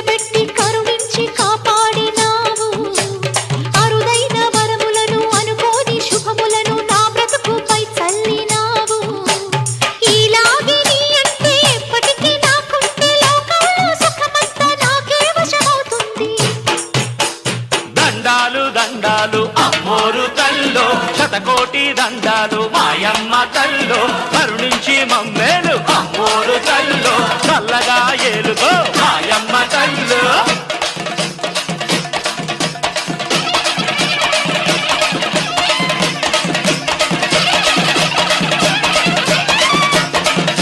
నిలబెట్టి కరుణించి కాపాడినావు. అరుదైన వరములను అనుకోని శుభములను నా బ్రతుకుపై చల్లినావు. అంటే ఎప్పటికీ నాకుంటే లోకంలో సుఖమంతా నాకే వశమవుతుంది. దండాలు దండాలు అమ్మోరు కల్లో శతకోటి దండాలు మాయమ్మ కల్లో కరుణించి మమ్మేలు అమ్మోరు కల్లో చల్లగా ఏలుకో మాయమ్మ